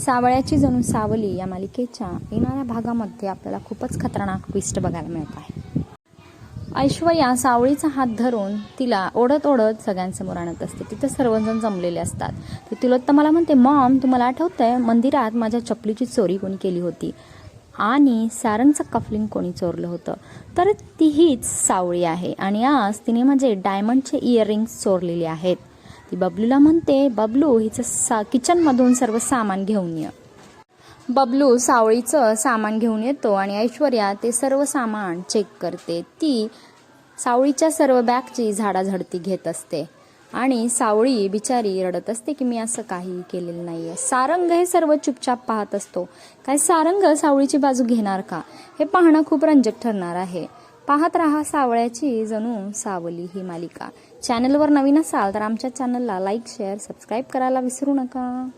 सावळ्याची जणू सावली या मालिकेच्या येणाऱ्या भागामध्ये आपल्याला खूपच खतरनाक ट्विस्ट बघायला मिळत आहे. ऐश्वर्या सावळीचा हात धरून तिला ओढत ओढत सगळ्यांसमोर आणत असते. तिथे सर्वजण जमलेले असतात. तर तिलोत्तमाला म्हणते मॉम तुम्हाला आठवतंय मंदिरात माझ्या चपलीची चोरी कोणी केली होती? आणि सारंगचं कफलिंग कोणी चोरलं होतं? तर ती हीच सावळी आहे. आणि आज तिने माझे डायमंडचे इयरिंग्स चोरलेले आहेत. ती बबलूला म्हणते बबलू हिचं सा किचनमधून सर्व सामान घेऊन ये. बबलू सावळीचं सामान घेऊन येतो आणि ऐश्वर्या ते सर्व सामान चेक करते. ती सावळीच्या सर्व बॅगची झाडाझडती घेत असते आणि सावळी बिचारी रडत असते की मी असं काही केलेलं नाही आहे सारंग हे सर्व चुपचाप पाहत असतो. काय सारंग सावळीची बाजू घेणार का? हे पाहणं खूप रंजक ठरणार आहे. पाहत रहा सावळ्याची जणू सावली ही मालिका. चॅनलवर नवीन असाल तर आमच्या चॅनलला लाईक शेअर सबस्क्राईब करायला विसरू नका.